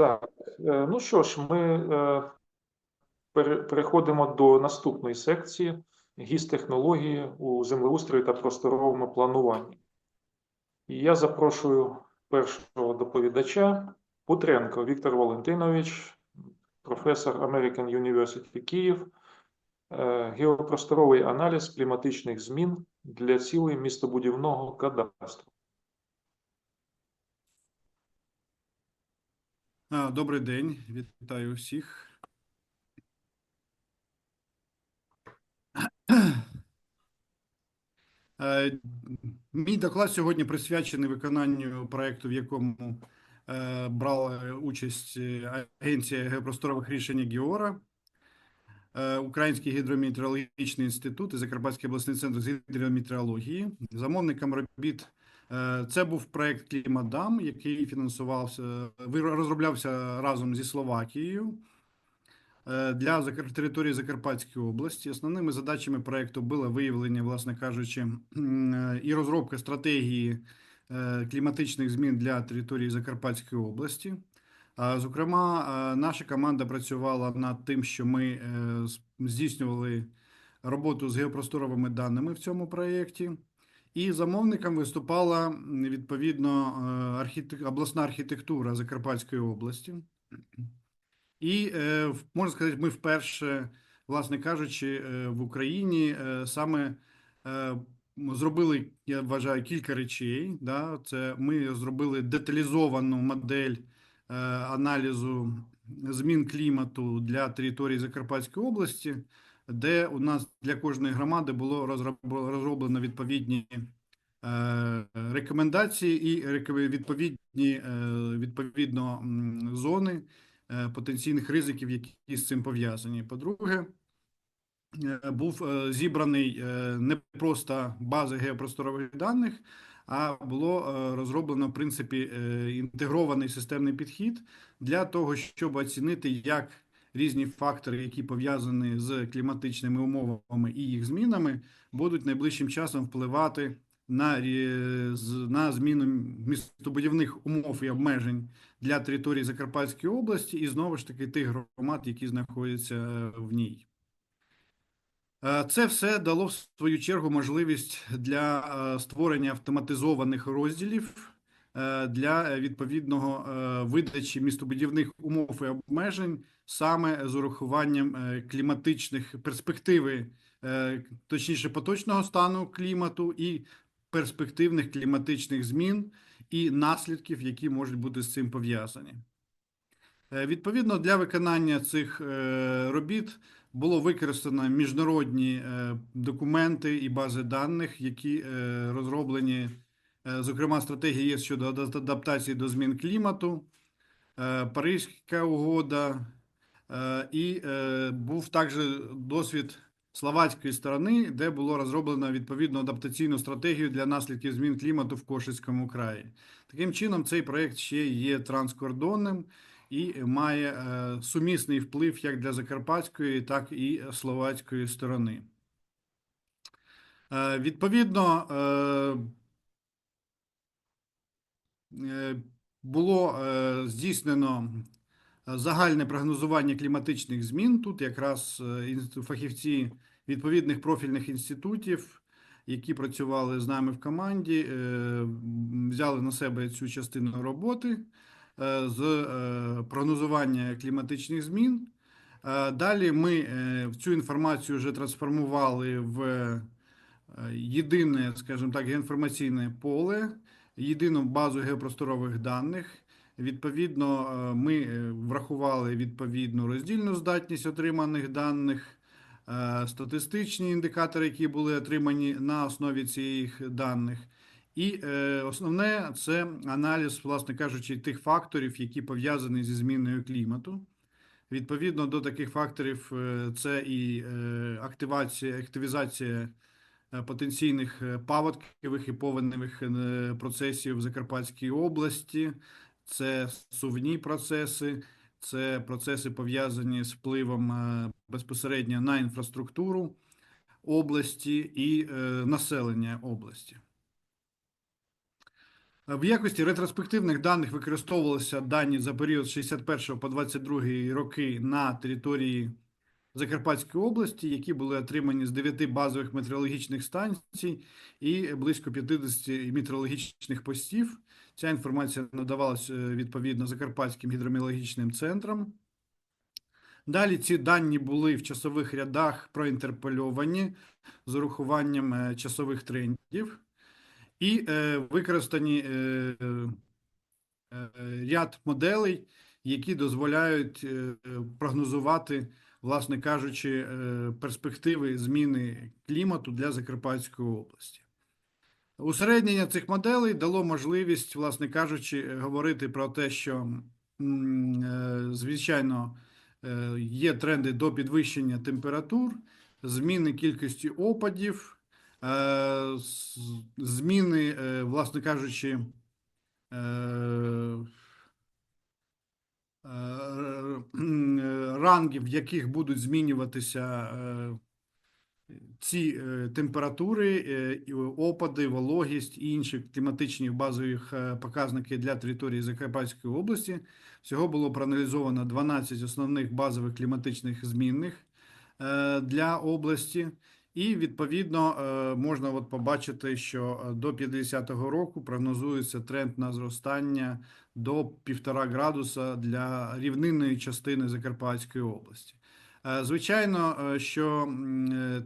Так, е, ну що ж, ми е, переходимо до наступної секції гіс-технології у землеустрої та просторовому плануванні. І я запрошую першого доповідача Путренко Віктор Валентинович, професор American University Київ, е, геопросторовий аналіз кліматичних змін для цілей містобудівного кадастру. Добрий день, вітаю всіх. Мій доклад сьогодні присвячений виконанню проекту, в якому е, брала участь е, Агенція геопросторових рішень Геора, е, Український гідрометеорологічний інститут і Закарпатський обласний центр з гідрометеорології. Замовником робіт Це був проект Клімадам, який фінансувався, розроблявся разом зі Словакією е, для території Закарпатської області. Основними задачами проекту було виявлення, власне кажучи, е, і розробка стратегії е, кліматичних змін для території Закарпатської області. Зокрема, е, наша команда працювала над тим, що ми е, здійснювали роботу з геопросторовими даними в цьому проєкті. І замовником виступала відповідно е, архітек... обласна архітектура Закарпатської області. І е, можна сказати, ми вперше, власне кажучи, е, в Україні саме зробили, я вважаю, кілька речей. Да? Це ми зробили деталізовану модель аналізу змін клімату для території Закарпатської області, де у нас для кожної громади було розроблено відповідні е, рекомендації і відповідні е, відповідно зони е, потенційних ризиків, які з цим пов'язані. По-друге, був зібраний не просто бази геопросторових даних, а було розроблено в принципі інтегрований системний підхід для того, щоб оцінити, як різні фактори, які пов'язані з кліматичними умовами і їх змінами, будуть найближчим часом впливати на, на зміну містобудівних умов і обмежень для території Закарпатської області і знову ж таки тих громад, які знаходяться е, в ній. Е, Це все дало в свою чергу можливість для е, створення автоматизованих розділів для е, відповідного е, видачі містобудівних умов і обмежень саме з урахуванням е, кліматичних перспективи, е, точніше поточного стану клімату і перспективних кліматичних змін і наслідків, які можуть бути з цим пов'язані. Е, Відповідно, для виконання цих е, робіт було використано міжнародні е, документи і бази даних, які е, розроблені, е, зокрема, стратегія ЄС щодо адаптації до змін клімату, е, Паризька угода, е, і е, був також досвід словацької сторони, де було розроблено відповідну адаптаційну стратегію для наслідків змін клімату в Кошицькому краї. Таким чином, цей проект ще є транскордонним і має е, сумісний вплив як для закарпатської, так і словацької сторони. Е, Відповідно, е, е, було е, здійснено загальне прогнозування кліматичних змін. Тут якраз е, фахівці відповідних профільних інститутів, які працювали з нами в команді, е, взяли на себе цю частину роботи е, з е, прогнозування кліматичних змін. Е, Далі ми е, цю інформацію вже трансформували в е, єдине, скажімо так, геоінформаційне поле, єдину базу геопросторових даних. Відповідно, е, ми е, врахували відповідну роздільну здатність отриманих даних, е, статистичні індикатори, які були отримані на основі цих даних. І основне це аналіз, власне кажучи, тих факторів, які пов'язані зі зміною клімату. Відповідно до таких факторів, це і активація, активізація потенційних е, паводкових і повеневих е, процесів в Закарпатській області, це сувні процеси, це процеси пов'язані з впливом е, безпосередньо на інфраструктуру області і е, населення області. В якості ретроспективних даних використовувалися дані за період з 61 по 22 роки на території Закарпатської області, які були отримані з 9 базових метеорологічних станцій і близько 50 метеорологічних постів. Ця інформація надавалася е, відповідно Закарпатським гідромеteorологічним центрам. Далі ці дані були в часових рядах проінтерпольовані з урахуванням е, часових трендів і е, використані ряд моделей, які дозволяють прогнозувати, власне кажучи, е, перспективи зміни клімату для Закарпатської області. Усереднення цих моделей дало можливість, власне кажучи, говорити про те, що, е, звичайно, е, є тренди до підвищення температур, зміни кількості опадів, зміни, власне кажучи, рангів, в яких будуть змінюватися е, ці е, температури, е, опади, вологість і інші кліматичні базові е, показники для території Закарпатської області. Всього було проаналізовано 12 основних базових кліматичних змінних е, для області. І відповідно е, можна от побачити, що е, до 50-го року прогнозується тренд на зростання до 1,5 градуса для рівнинної частини Закарпатської області. Е, Звичайно, що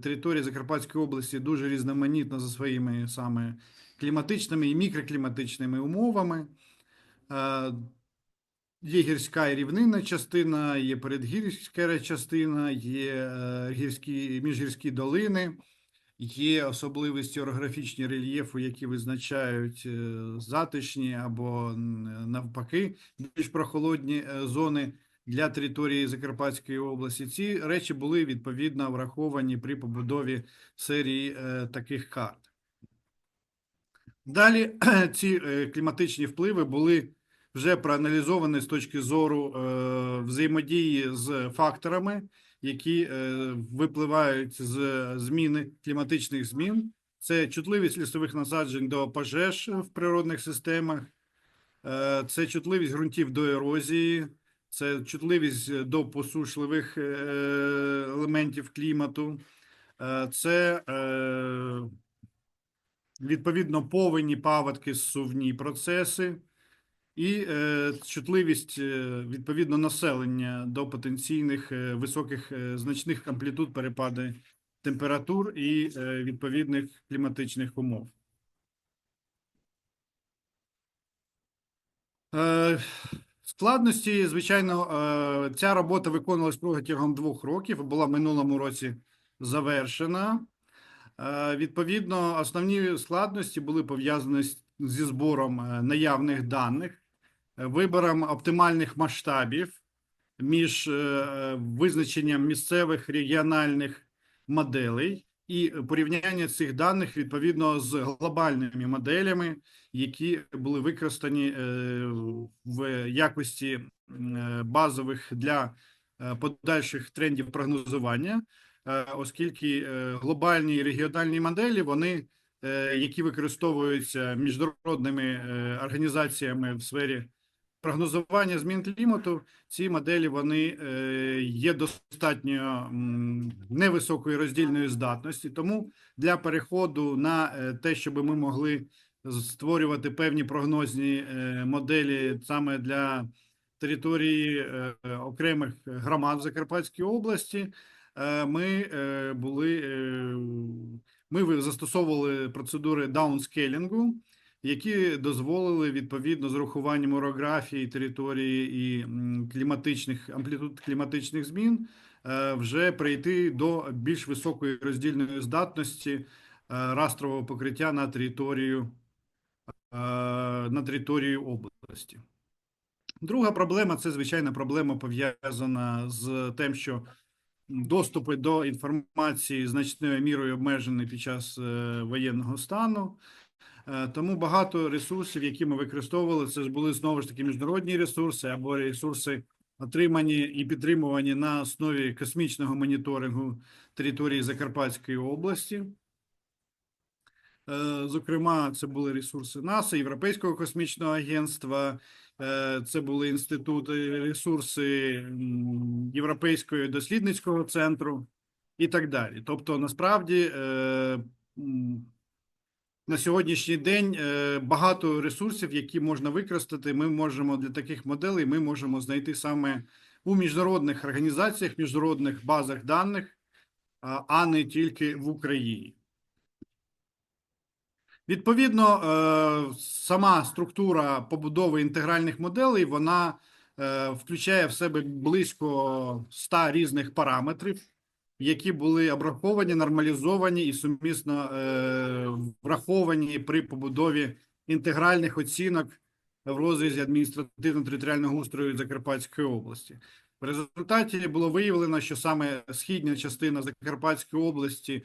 територія Закарпатської області дуже різноманітна за своїми саме кліматичними і мікрокліматичними умовами. Є гірська і рівнинна частина, є передгірська частина, є е, гірські міжгірські долини, є особливості орографічні рельєфу, які визначають е, затишні або навпаки більш прохолодні е, зони для території Закарпатської області. Ці речі були відповідно враховані при побудові серії таких карт. Далі ці кліматичні впливи були вже проаналізовані з точки зору е, взаємодії з факторами, які е, випливають з зміни кліматичних змін. Це чутливість лісових насаджень до пожеж в природних системах, е, це чутливість ґрунтів до ерозії, це чутливість до посушливих елементів клімату, це відповідно повені, паводки, сувні процеси і е, чутливість е, відповідно населення до потенційних е, високих значних амплітуд перепади температур і відповідних кліматичних умов. Складності, звичайно, ця робота виконувалась протягом двох років, була в минулому році завершена. Відповідно, основні складності були пов'язані зі збором наявних даних, вибором оптимальних масштабів між е, визначенням місцевих регіональних моделей і порівняння цих даних відповідно з глобальними моделями, які були використані е, в якості базових для е, подальших трендів прогнозування, оскільки глобальні і регіональні моделі вони які використовуються міжнародними організаціями в сфері прогнозування змін клімату, ці моделі вони е, є достатньо невисокої роздільної здатності. Тому для переходу на е, те, щоб ми могли створювати певні прогнозні е, моделі саме для території окремих громад Закарпатської області, ми були ми застосовували процедури даунскелінгу, які дозволили відповідно з урахуванням орографії території і кліматичних амплітуд кліматичних змін е, вже прийти до більш високої роздільної здатності е, растрового покриття на територію е, на території області. Друга проблема це звичайно проблема пов'язана з тим, що доступи до інформації значною мірою обмежені під час воєнного стану. Е, Тому багато ресурсів, які ми використовували, це були знову ж таки міжнародні ресурси або ресурси, отримані і підтримувані на основі космічного моніторингу території Закарпатської області. Е, Зокрема, це були ресурси НАСА, Європейського космічного агентства, е, це були інститути, ресурси Європейського дослідницького центру і так далі. Тобто, насправді, на сьогоднішній день е, багато ресурсів, які можна використати, ми можемо для таких моделей ми можемо знайти саме у міжнародних організаціях, міжнародних базах даних, а не тільки в Україні. Відповідно, е, сама структура побудови інтегральних моделей вона е, включає в себе близько 100 різних параметрів, які були обраховані, нормалізовані і сумісно е, враховані при побудові інтегральних оцінок в розрізі адміністративно-територіального устрою Закарпатської області. В результаті було виявлено, що саме східна частина Закарпатської області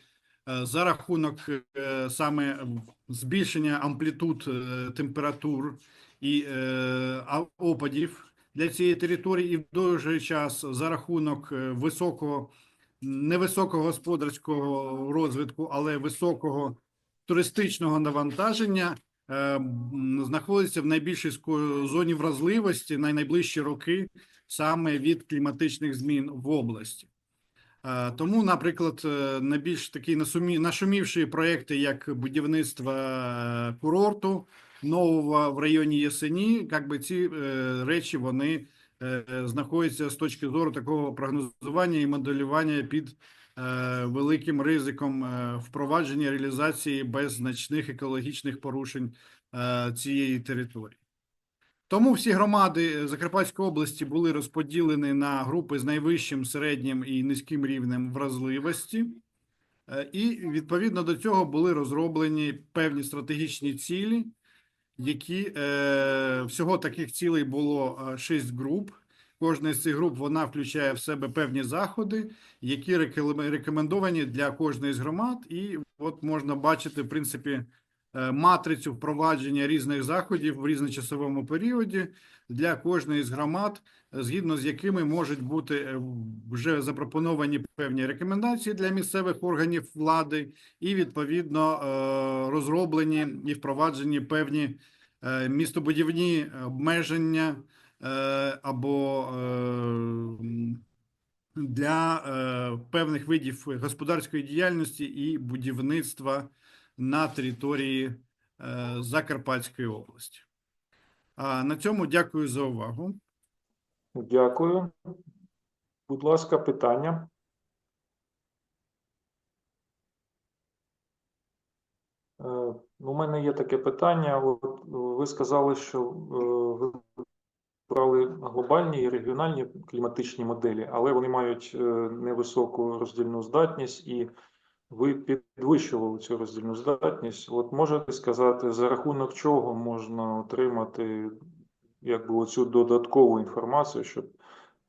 е, за рахунок е, саме збільшення амплітуд е, температур і е, опадів для цієї території, і в той же час за рахунок е, високого невисокого господарського розвитку, але високого туристичного навантаження е, знаходиться в найбільшій зоні вразливості на найближчі роки саме від кліматичних змін в області. Е, Тому, наприклад, е, найбільш такі насумі- нашумівші проекти, як будівництво курорту нового в районі Єсені, як би ці речі вони е, знаходяться з точки зору такого прогнозування і моделювання під е, великим ризиком е, впровадження реалізації без значних екологічних порушень цієї території. Тому всі громади Закарпатської області були розподілені на групи з найвищим, середнім і низьким рівнем вразливості, і відповідно до цього були розроблені певні стратегічні цілі, які е, всього таких цілей було е, шість груп. Кожна з цих груп вона включає в себе певні заходи, які рекомен- рекомендовані для кожної з громад. І от можна бачити, в принципі, е, матрицю впровадження різних заходів в різночасовому періоді для кожної з громад, згідно з якими можуть бути е, вже запропоновані певні рекомендації для місцевих органів влади, і відповідно е, розроблені і впроваджені певні е, містобудівні обмеження або для певних видів господарської діяльності і будівництва на території Закарпатської області. На цьому дякую за увагу. Дякую. Будь ласка, питання. Е, У мене є таке питання. Е, ви сказали, що е, ви брали глобальні і регіональні кліматичні моделі, але вони мають невисоку роздільну здатність, і ви підвищували цю роздільну здатність. От можете сказати, за рахунок чого можна отримати якби оцю додаткову інформацію, щоб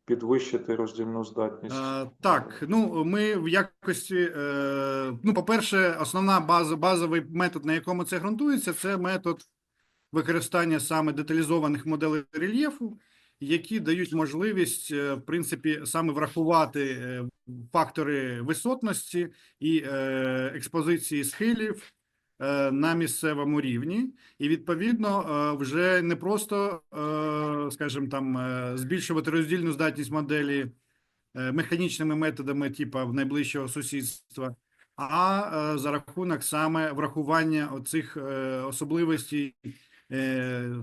підвищити роздільну здатність? Е, Так, ну ми в якості, е, ну, по-перше, основна база, базовий метод, на якому це ґрунтується, це метод використання саме деталізованих моделей рельєфу, які дають можливість, е, в принципі, саме врахувати фактори висотності і експозиції схилів на місцевому рівні, і відповідно е, вже не просто, е, скажімо, там е, збільшувати роздільну здатність моделі е, механічними методами, типу в найближчого сусідства, а е, за рахунок саме врахування оцих е, особливостей е,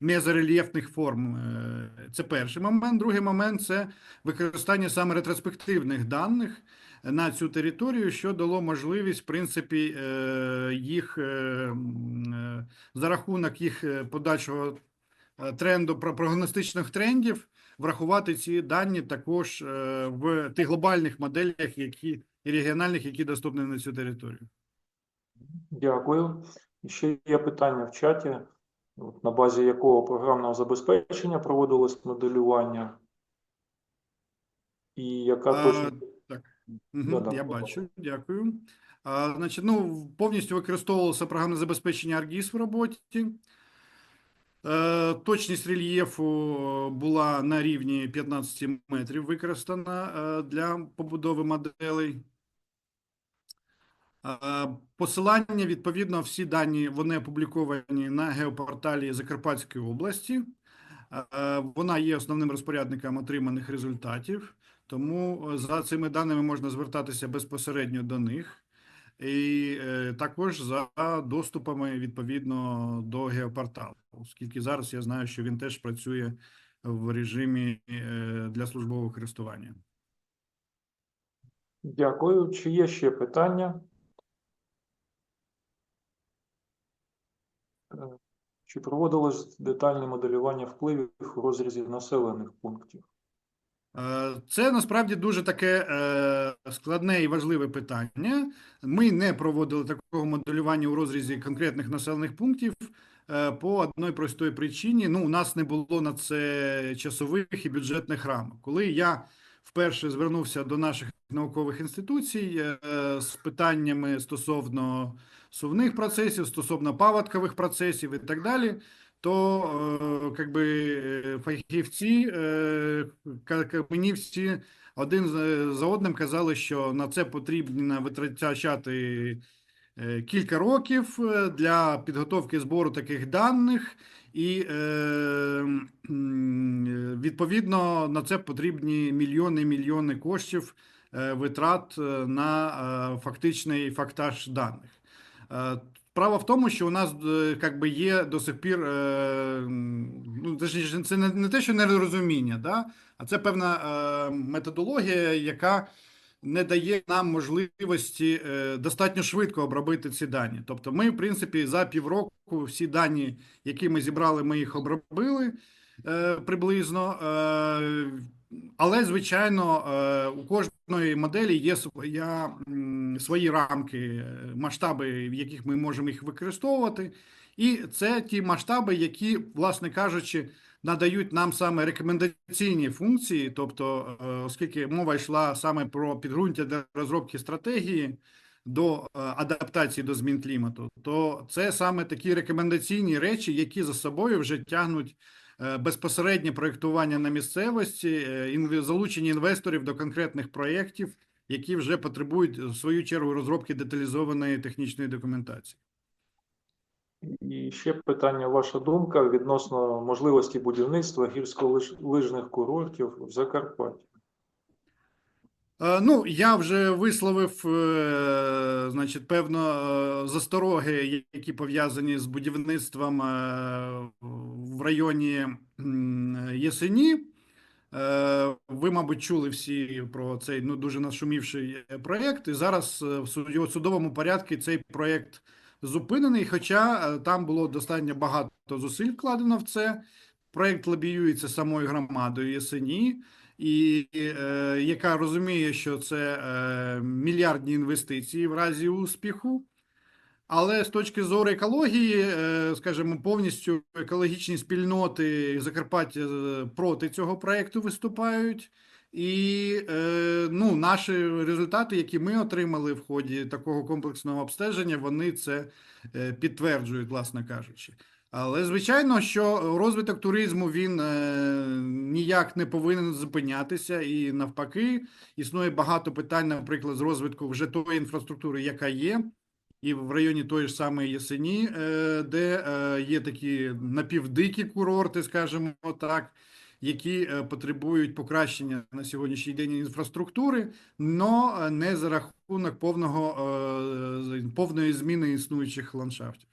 мезорельєфних форм. Е, Це перший момент. Другий момент це використання саме ретроспективних даних на цю територію, що дало можливість, в принципі, е, їх е, е, за рахунок їх подальшого тренду про- прогностичних трендів врахувати ці дані також в тих глобальних моделях, які і регіональних, які доступні на цю територію. Дякую. І Ще є питання в чаті, от на базі якого програмного забезпечення проводилось моделювання, і яка точно Да-да, я бачу, дякую. А, значить, ну, повністю використовувалося програмне забезпечення ArcGIS в роботі. Е, точність рельєфу була на рівні 15 метрів використана е, для побудови моделей. Е, Посилання, відповідно, всі дані вони опубліковані на геопорталі Закарпатської області. Е, Вона є основним розпорядником отриманих результатів, тому е, за цими даними можна звертатися безпосередньо до них. І е, також за доступами відповідно до геопорталу, оскільки зараз я знаю, що він теж працює в режимі е, для службового користування. Дякую. Чи є ще питання? Чи проводилось детальне моделювання впливів у розрізі населених пунктів? Е, Це насправді дуже таке е, складне і важливе питання. Ми не проводили такого моделювання у розрізі конкретних населених пунктів е, по одній простої причині. Ну, у нас не було на це часових і бюджетних рамок. Коли я вперше звернувся до наших наукових інституцій з питаннями стосовно сувних процесів, стосовно паводкових процесів і так далі, то е, как би е, фахівці е, мені всі один за- одним казали, що на це потрібно витрачати е, кілька років е, для підготовки збору таких даних, і е, е, відповідно на це потрібні мільйони мільйони коштів е, витрат е, на е, фактичний фактаж даних. Справа в тому, що у нас е, как би є до сих пір, е, ну це не, те, що нерозуміння, да? а це певна е, методологія, яка не дає нам можливості достатньо швидко обробити ці дані. Тобто, ми, в принципі, за півроку всі дані, які ми зібрали, ми їх обробили приблизно. Але, звичайно, е, у кожної моделі є своя, свої рамки, е, масштаби, в яких ми можемо їх використовувати. І це ті масштаби, які, власне кажучи, надають нам саме рекомендаційні функції. Тобто, е, оскільки мова йшла саме про підґрунтя для розробки стратегії до адаптації до змін клімату, то це саме такі рекомендаційні речі, які за собою вже тягнуть безпосереднє проєктування на місцевості, е, залучення інвесторів до конкретних проєктів, які вже потребують в свою чергу розробки деталізованої технічної документації. І ще питання, ваша думка відносно можливості будівництва гірськолижних курортів в Закарпатті. Е, Ну, я вже висловив, е, значить, певно, е, застороги, які пов'язані з будівництвом в районі Єсені. Ви, мабуть, чули всі про цей ну дуже нашумівший проєкт. І зараз в його судовому порядку цей проєкт зупинений. Хоча там було достатньо багато зусиль вкладено в це. Проєкт лобіюється самою громадою Єсені і е, яка розуміє, що це е, мільярдні інвестиції в разі успіху. Але з точки зору екології, е, скажімо, повністю екологічні спільноти Закарпаття е, проти цього проекту виступають. І е, ну, наші результати, які ми отримали в ході такого комплексного обстеження, вони це підтверджують, власне кажучи. Але звичайно, що розвиток туризму він е, ніяк не повинен зупинятися, і навпаки, існує багато питань, наприклад, з розвитку вже тої інфраструктури, яка є, і в районі тої ж самої Єсені, е, де е, є такі напівдикі курорти, скажімо так, які е, потребують покращення на сьогоднішній день інфраструктури, але не за рахунок повного, е, повної зміни існуючих ландшафтів.